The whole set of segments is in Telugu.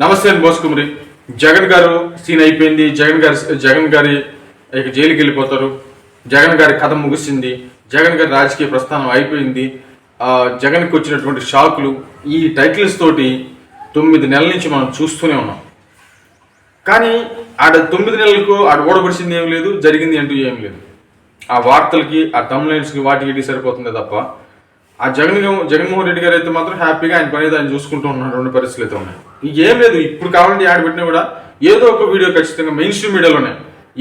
నమస్తే అండి బోస్ కుమరి జగన్ గారు సీన్ అయిపోయింది. జగన్ గారి జగన్ గారి ఇక జైలుకి వెళ్ళిపోతారు. జగన్ గారి కథ ముగిసింది. జగన్ గారి రాజకీయ ప్రస్థానం అయిపోయింది. ఆ, జగన్కి వచ్చినటువంటి షాకులు ఈ టైటిల్స్ తోటి తొమ్మిది నెలల నుంచి మనం చూస్తూనే ఉన్నాం. కానీ ఆడ తొమ్మిది నెలలకు ఆడ ఓడబడిసింది ఏం లేదు జరిగింది అంటూ ఏం లేదు. ఆ వార్తలకి ఆ తమ్లైన్స్కి వాటికి సరిపోతుంది తప్ప ఆ జగన్ జగన్మోహన్ రెడ్డి గారు అయితే మాత్రం హ్యాపీగా ఆయన పని ఆయన చూసుకుంటూ ఉన్నాడు రెండు పరిస్థితులు అయితే ఉన్నాయి. ఏం లేదు ఇప్పుడు కావాలంటే యాడ్ పెట్టినా కూడా ఏదో ఒక వీడియో ఖచ్చితంగా మెయిన్ స్ట్రీమ్ మీడియాలోనే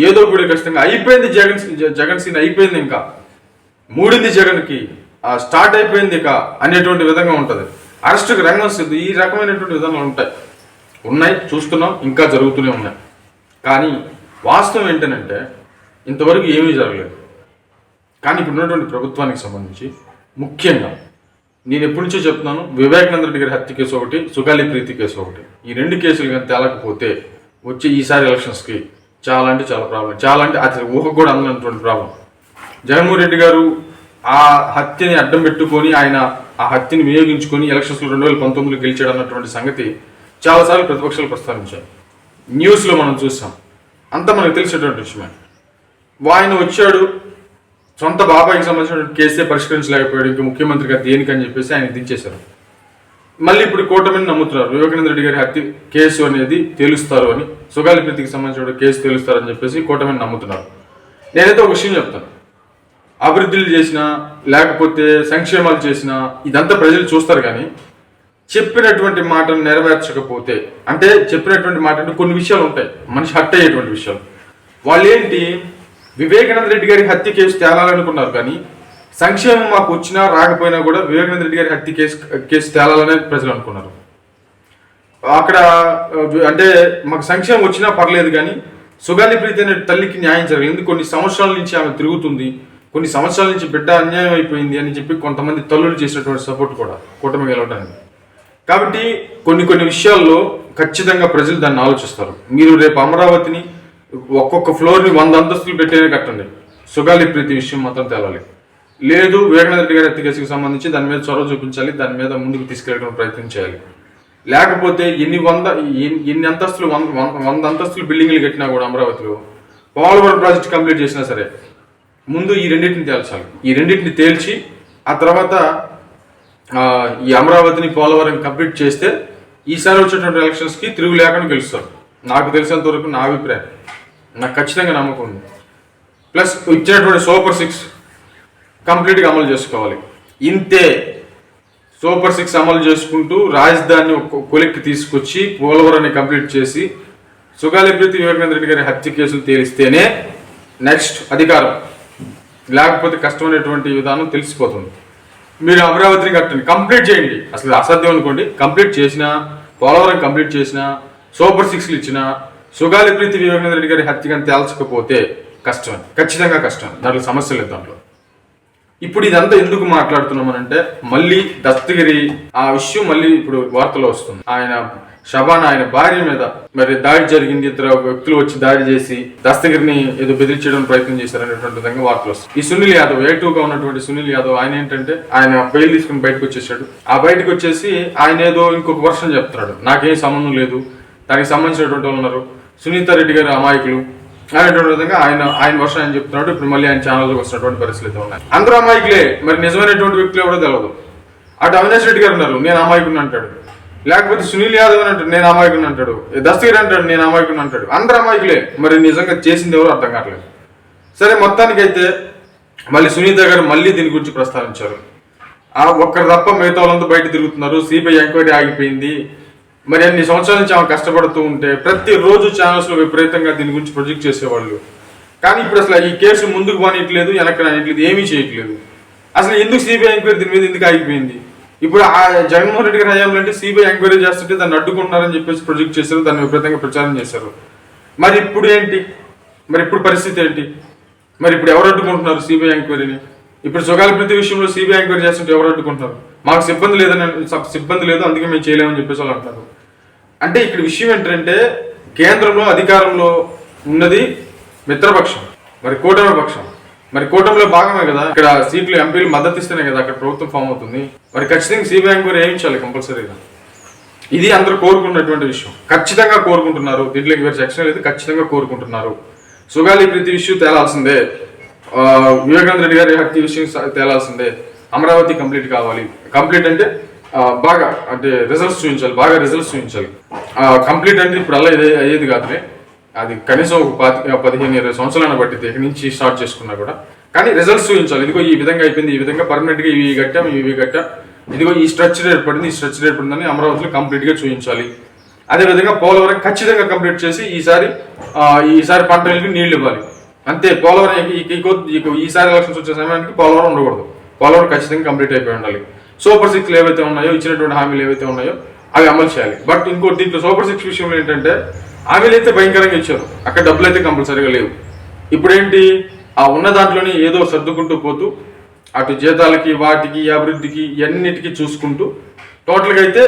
ఏదో ఒక వీడియో ఖచ్చితంగా అయిపోయింది జగన్ జగన్ సీన్ అయిపోయింది ఇంకా. మూడింది జగన్కి ఆ స్టార్ట్ అయిపోయింది ఇక అనేటువంటి విధంగా ఉంటుంది. అరెస్ట్కి రంగం సిద్ధు ఈ రకమైనటువంటి విధానాలు ఉంటాయి. ఉన్నాయి చూస్తున్నాం ఇంకా జరుగుతూనే ఉన్నాయి. కానీ వాస్తవం ఏంటంటే ఇంతవరకు ఏమీ జరగలేదు. కానీ ఇప్పుడు ఉన్నటువంటి ప్రభుత్వానికి సంబంధించి ముఖ్యంగా నేను ఎప్పటి నుంచో చెప్తున్నాను వివేకానంద రెడ్డి గారి హత్య కేసు ఒకటి సుగాలి ప్రీతి కేసు ఒకటి. ఈ రెండు కేసులు కానీ తేలకపోతే వచ్చే ఈసారి ఎలక్షన్స్కి చాలా అంటే చాలా ప్రాబ్లం చాలా అంటే అది ఊహకు కూడా అందనటువంటి ప్రాబ్లం. జగన్మోహన్ రెడ్డి గారు ఆ హత్యని అడ్డం పెట్టుకొని ఆయన ఆ హత్యని వినియోగించుకొని ఎలక్షన్స్లో రెండు వేల పంతొమ్మిదిలో గెలిచాడు అన్నటువంటి సంగతి చాలాసార్లు ప్రతిపక్షాలు ప్రస్తావించాయి. న్యూస్లో మనం చూసాం అంతా మనకు తెలిసేటువంటి విషయమే. ఆయన వచ్చాడు సొంత బాబాయికి సంబంధించిన కేసే పరిష్కరించలేకపోయాడు ఇంకా ముఖ్యమంత్రిగా దేనికని చెప్పేసి ఆయన దించేశారు మళ్ళీ ఇప్పుడు కూటమిని నమ్ముతున్నారు. వివేకానంద రెడ్డి గారి హత్య కేసు అనేది తేలుస్తారు అని సుగాలి ప్రీతికి సంబంధించిన కేసు తేలుస్తారని చెప్పేసి కూటమిని నమ్ముతున్నారు. నేనైతే ఒక విషయం చెప్తాను. అభివృద్ధులు చేసినా లేకపోతే సంక్షేమాలు చేసినా ఇదంతా ప్రజలు చూస్తారు కానీ చెప్పినటువంటి మాటను నెరవేర్చకపోతే అంటే చెప్పినటువంటి మాట అంటే కొన్ని విషయాలు ఉంటాయి. మనిషి హట్ అయ్యేటువంటి విషయాలు. వాళ్ళు ఏంటి వివేకానంద రెడ్డి గారి హత్య కేసు తేలాలనుకున్నారు కానీ సంక్షేమం మాకు వచ్చినా రాకపోయినా కూడా వివేకానంద రెడ్డి గారి హత్య కేసు కేసు తేలాలనే ప్రజలు అనుకున్నారు. అక్కడ అంటే మాకు సంక్షేమం వచ్చినా పర్లేదు కానీ సుగాలి ప్రీతి అనే తల్లికి న్యాయం జరగలేదు. ఎందుకు? కొన్ని సంవత్సరాల నుంచి ఆమె తిరుగుతుంది కొన్ని సంవత్సరాల నుంచి బిడ్డ అన్యాయం అయిపోయింది అని చెప్పి కొంతమంది తల్లులు చేసినటువంటి సపోర్ట్ కూడా కూటమి గెలవడానికి. కాబట్టి కొన్ని కొన్ని విషయాల్లో ఖచ్చితంగా ప్రజలు దాన్ని ఆలోచిస్తారు. మీరు రేపు అమరావతిని ఒక్కొక్క ఫ్లోర్ని వంద అంతస్తులు పెట్టేనే కట్టండి. సుగాలి ప్రీతి విషయం మాత్రం తేలాలి లేదు వివేకానంద రెడ్డి గారి హత్య కేసుకు సంబంధించి దాని మీద చొరవ చూపించాలి దాని మీద ముందుకు తీసుకెళ్ళడం ప్రయత్నం చేయాలి. లేకపోతే ఎన్ని వంద ఎన్ని ఎన్ని అంతస్తులు వంద వంద- అంతస్తులు బిల్డింగ్లు కట్టినా కూడా అమరావతిలో పోలవరం ప్రాజెక్ట్ కంప్లీట్ చేసినా సరే ముందు ఈ రెండింటిని తేల్చాలి. ఈ రెండింటిని తేల్చి ఆ తర్వాత ఈ అమరావతిని పోలవరం కంప్లీట్ చేస్తే ఈసారి వచ్చేటువంటి ఎలక్షన్స్కి తిరుగు లేకుండా గెలుస్తారు. నాకు తెలిసినంత వరకు నా అభిప్రాయం. నాకు ఖచ్చితంగా నమ్మకం ఉంది. ప్లస్ ఇచ్చినటువంటి సూపర్ సిక్స్ కంప్లీట్గా అమలు చేసుకోవాలి. ఇంతే సూపర్ సిక్స్ అమలు చేసుకుంటూ రాజధానిని కొలిక్కి తీసుకొచ్చి పోలవరాన్ని కంప్లీట్ చేసి సుగాలి వివేకానంద రెడ్డి గారి హత్య కేసులు తేలిస్తేనే నెక్స్ట్ అధికారం. లేకపోతే కష్టమైనటువంటి విధానం తెలిసిపోతుంది. మీరు అమరావతిని కట్టండి కంప్లీట్ చేయండి. అసలు అసాధ్యం అనుకోండి కంప్లీట్ చేసినా పోలవరం కంప్లీట్ చేసినా సూపర్ సిక్స్లు ఇచ్చినా సుగాలి ప్రీతి వివేకానంద రెడ్డి గారి హత్య కానీ తేల్చకపోతే కష్టం ఖచ్చితంగా కష్టం దాంట్లో సమస్య లేదు దాంట్లో. ఇప్పుడు ఇదంతా ఎందుకు మాట్లాడుతున్నామనంటే మళ్ళీ దస్తగిరి ఆ విషయం మళ్ళీ ఇప్పుడు వార్తలో వస్తుంది. ఆయన షబాన్ ఆయన భార్య మీద మరి దాడి జరిగింది ఇద్దరు వ్యక్తులు వచ్చి దాడి చేసి దస్తగిరిని ఏదో బెదిరించడానికి ప్రయత్నం చేశారు అనేటువంటి విధంగా వార్తలు వస్తాయి ఈ సునీల్ యాదవ్ ఏటూగా ఉన్నటువంటి సునీల్ యాదవ్ ఆయన ఏంటంటే ఆయన బయలు తీసుకుని బయటకు వచ్చేసాడు. ఆ బయటకు వచ్చేసి ఆయన ఏదో ఇంకొక వర్షం చెప్తున్నాడు. నాకేం సంబంధం లేదు. దానికి సంబంధించినటువంటి వాళ్ళు ఉన్నారు. సునీత రెడ్డి గారి అమాయకులు అనేటువంటి విధంగా ఆయన ఆయన వర్షం ఆయన చెప్తున్నాడు. ఇప్పుడు మళ్ళీ ఆయన ఛానల్లోకి వస్తున్నటువంటి పరిస్థితులు ఉన్నాయి. అందరూ అమాయకులే. మరి నిజమైనటువంటి వ్యక్తులు ఎవరో తెలియదు అటు అవినాష్ రెడ్డి గారు ఉన్నారు. నేను అమాయకుని అంటాడు. లేకపోతే సునీల్ యాదవ్ అని అంటాడు. నేను అమాయకుని అంటాడు. దస్తగిరి అంటాడు. నేను అమాయకుని అంటాడు. అందరూ అమాయకులే. మరి నిజంగా చేసింది ఎవరు అర్థం కావట్లేదు. సరే మొత్తానికైతే మళ్ళీ సునీత గారు మళ్ళీ దీని గురించి ప్రస్తావించారు. ఆ ఒక్కరు తప్ప మిగతా వాళ్ళంతా బయట తిరుగుతున్నారు. సిబిఐ ఎంక్వైరీ ఆగిపోయింది. మరి అన్ని సంవత్సరాల నుంచి ఆమె కష్టపడుతూ ఉంటే ప్రతిరోజు ఛానల్స్లో విపరీతంగా దీని గురించి ప్రొజెక్ట్ చేసేవాళ్ళు. కానీ ఇప్పుడు అసలు ఈ కేసు ముందుకు పోనీయట్లేదు వెనక్కి రానియట్లేదు ఏమీ చేయట్లేదు. అసలు ఎందుకు సిబిఐ ఎంక్వైరీ దీని మీద ఎందుకు ఆగిపోయింది? ఇప్పుడు ఆ జగన్మోహన్ రెడ్డి గారి హయాంలో అంటే సిబిఐ ఎంక్వైరీ చేస్తుంటే దాన్ని అడ్డుకుంటున్నారని చెప్పేసి ప్రొజెక్ట్ చేశారు దాన్ని విపరీతంగా ప్రచారం చేశారు. మరి ఇప్పుడు ఏంటి? మరి ఇప్పుడు పరిస్థితి ఏంటి? మరి ఇప్పుడు ఎవరు అడ్డుకుంటున్నారు సిబిఐ ఎంక్వైరీని ఇప్పుడు సుగాలి ప్రతి విషయంలో సిబిఐ ఎంక్వైరీ చేస్తుంటే ఎవరు అడ్డుకుంటున్నారు? మాకు సిబ్బంది లేదని సబ్- సిబ్బంది లేదు అందుకే మేము చేయలేమని చెప్పేసి వాళ్ళు అంటారు అంటే ఇక్కడ విషయం ఏంటంటే కేంద్రంలో అధికారంలో ఉన్నది మిత్రపక్షం. మరి కూటమి పక్షం. మరి కూటమిలో భాగమే కదా. ఇక్కడ సీట్లు ఎంపీలు మద్దతు ఇస్తేనే కదా అక్కడ ప్రభుత్వం ఫామ్ అవుతుంది. మరి ఖచ్చితంగా సిబిఐ కూడా వేయించాలి కంపల్సరీగా. ఇది అందరూ కోరుకున్నటువంటి విషయం. ఖచ్చితంగా కోరుకుంటున్నారు. దీంట్లోకి వేరే సెక్షన్ లేదు. ఖచ్చితంగా కోరుకుంటున్నారు. సుగాలి ప్రతి విషయం తేలాల్సిందే. వివేకానంద రెడ్డి గారి హత్య విషయం తేలాల్సిందే. అమరావతి కంప్లీట్ కావాలి. కంప్లీట్ అంటే బాగా అంటే రిజల్ట్స్ చూపించాలి బాగా రిజల్ట్స్ చూపించాలి. కంప్లీట్ అంటే ఇప్పుడు అలా ఇదే అయ్యేది కాదులే. అది కనీసం ఒక పాతి పదిహేను ఇరవై సంవత్సరాలను బట్టి ఇక్కడి నుంచి స్టార్ట్ చేసుకున్నా కూడా. కానీ రిజల్ట్స్ చూపించాలి. ఇదిగో ఈ విధంగా అయిపోయింది ఈ విధంగా పర్మనెంట్గా ఇవి కట్టాం ఇవి కట్టాం. ఇదిగో ఈ స్ట్రక్చర్ ఏర్పడింది ఈ స్ట్రక్చర్ ఏర్పడిందని అమరావతిలో కంప్లీట్గా చూపించాలి. అదేవిధంగా పోలవరం ఖచ్చితంగా కంప్లీట్ చేసి ఈసారి ఈసారి పంటలకి నీళ్ళు ఇవ్వాలి. అంతే పోలవరం ఈ- ఈసారి ఎలక్షన్స్ వచ్చే సమయానికి పోలవరం ఉండకూడదు. పోలవరం ఖచ్చితంగా కంప్లీట్ అయిపోయి ఉండాలి. సూపర్ సిక్స్లు ఏవైతే ఉన్నాయో ఇచ్చినటువంటి హామీలు ఏవైతే ఉన్నాయో అవి అమలు చేయాలి. బట్ ఇంకోటి దీంట్లో సూపర్ సిక్స్ విషయంలో ఏంటంటే హామీలు అయితే భయంకరంగా ఇచ్చారు. అక్కడ డబ్బులు అయితే కంపల్సరీగా లేవు. ఇప్పుడేంటి? ఆ ఉన్న దాంట్లోనే ఏదో సర్దుకుంటూ పోతూ అటు జీతాలకి వాటికి అభివృద్ధికి ఇవన్నిటికీ చూసుకుంటూ టోటల్గా అయితే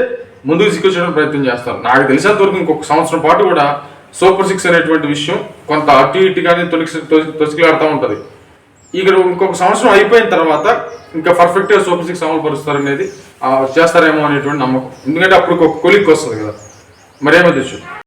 ముందుకు తీసుకొచ్చడానికి ప్రయత్నం చేస్తారు. నాకు తెలిసినంత వరకు ఇంకొక సంవత్సరం పాటు కూడా సూపర్ సిక్స్ అనేటువంటి విషయం కొంత అటు ఇటుగానే తొలికి తొసికిలాడుతూ ఉంటుంది. ఇక్కడ ఇంకొక సంవత్సరం అయిపోయిన తర్వాత ఇంకా పర్ఫెక్ట్గా సూపర్ సిక్స్ అమలు అనేది చేస్తారేమో అనేటువంటి నమ్మకం. ఎందుకంటే అప్పుడు ఒక కొలిక్ వస్తుంది కదా. మరేమో తెచ్చు